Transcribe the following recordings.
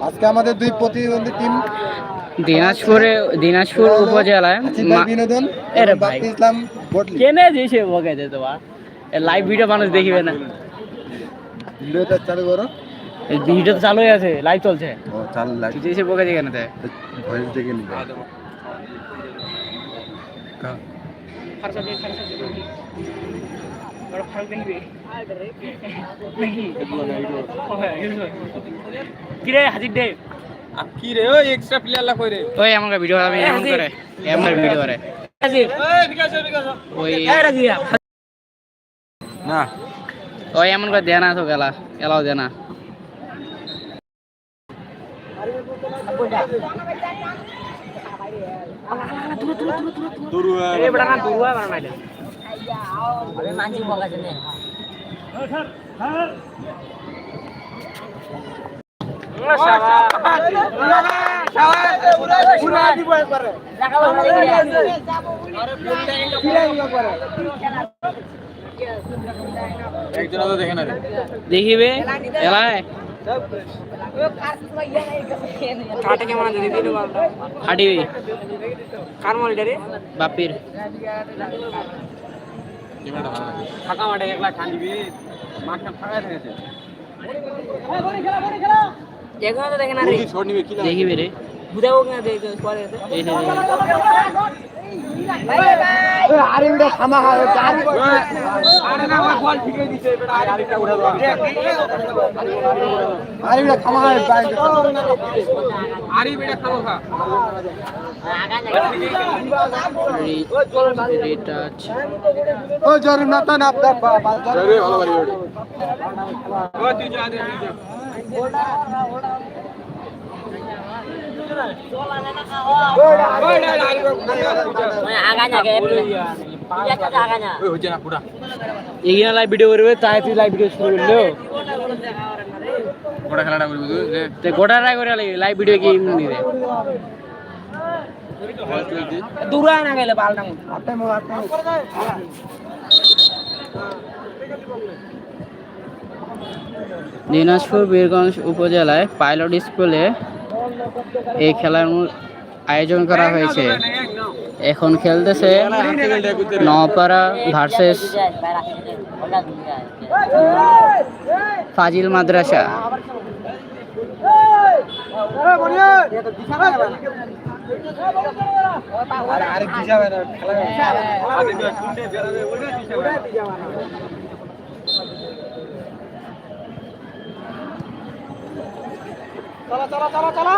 আজকে আমাদের দুই প্রতিদ্বন্দ্বী টিম দিনাজপুরে দিনাজপুর উপজেলায় মা- বিনোদন। ইসলাম বটলি কেনে দিয়েছে বকে দে তোমার লাইভ ভিডিও মানুষ দেখিবে না। ভিডিওটা চালু করো। এই ভিডিও তো চালুই আছে লাইভ চলছে। ও চালু লাগে তুই। এসে বকে দিয়ে কেন দেয় ভয়েস দেখে নিবে কিরে হাজির দে কি রে ওই এক্সট্রা প্লেয়ার লা কই রে? ওই আমার ভিডিও আমি এমন করে। এমন ভিডিও করে ওই না। ওই এমন করে দেয় না তো গেলা এলাও দেয় না। একজন তো দেখে না রে। দেখিবে? এলায়। কাটে কেমন আছে দিদি? হাঁটিবি কার মলটা রে? বাপির। ফাঁকা মাঠে একলা ঠান্ডিবি মাঠটা ফাঁকা থেকেছে এখনও তো দেখে না রে। শট নিবে কি দেখিবে রে। বুঝাবো কিনা দেখে পরে এই যে আরে ভিডিও খামা খাওয়া আরে না আমার বল ঠিকই দিছে বেটা আরেকটা উঠা দাও আরে খামা আরে খা ও জরুর না তো না আপনার রে ভালো বাড়ি ও তুই যা দে লাইভ ভিডিও তাই live live video Dinajpur Birganj উপজেলায় পাইলট স্কুলে এই খেলার আয়োজন করা হয়েছে। এখন খেলতেছে নপাড়া ভার্সেস ফাজিল মাদ্রাসা। চলা চলা চলা চলা।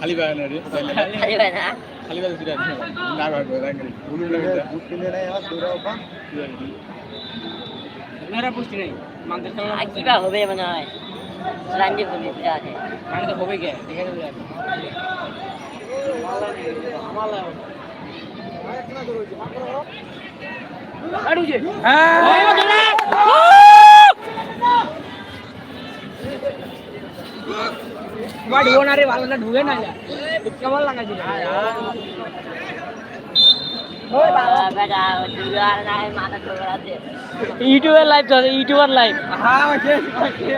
খালি খালি দা কিনে নাই। বা কিবা হবে মনে হয়। রাঞ্জি হবে। আছে মানে তো হবে কে? না। ঢুকে না। কেমন লাগাছিল ইউটিউবার লাইভ চলছে ইউটিউবার লাইভ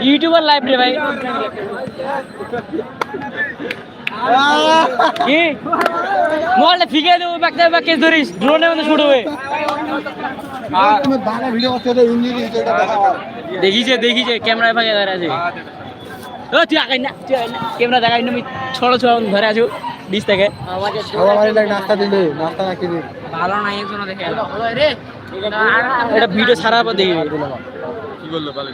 ইউটিউবার লাইভ রে ভাই। কি? মোবাইলটা ফিকে দেবো বাকি বাকি ধরিস। ড্রোনের মধ্যে শুট হবে। দেখিছে দেখিছে ক্যামেরায় ভাগে ধরে আছে। ও তুই আগাই না তুই আগাই না। ক্যামেরা দেখাই না আমি ছোট ছোট ধরে আছো। ডিস থেকে। নাস্তা দিলে নাস্তা না কিনে ভালো নাই একজন দেখে এটা ভিডিও ছাড়া পর দেখি। কি বলল ভালো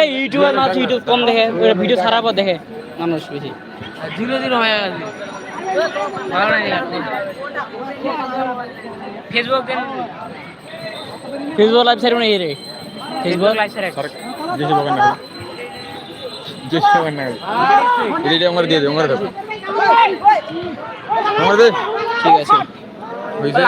এই ইউটিউবার মানুষ ইউটিউব কম দেখে ভিডিও পর দেখে। মানুষ বেশি। জিরো জিরো হয়ে গেছে। ফেসবুক ফেসবুক লাইভ ছাড়বে নেই রে। ফেসবুক লাইভ স্যার জেসি বকেন না জেসি বকেন না এটা আমার দিয়ে দে আমার দাও আমার দে। ঠিক আছে। হইছে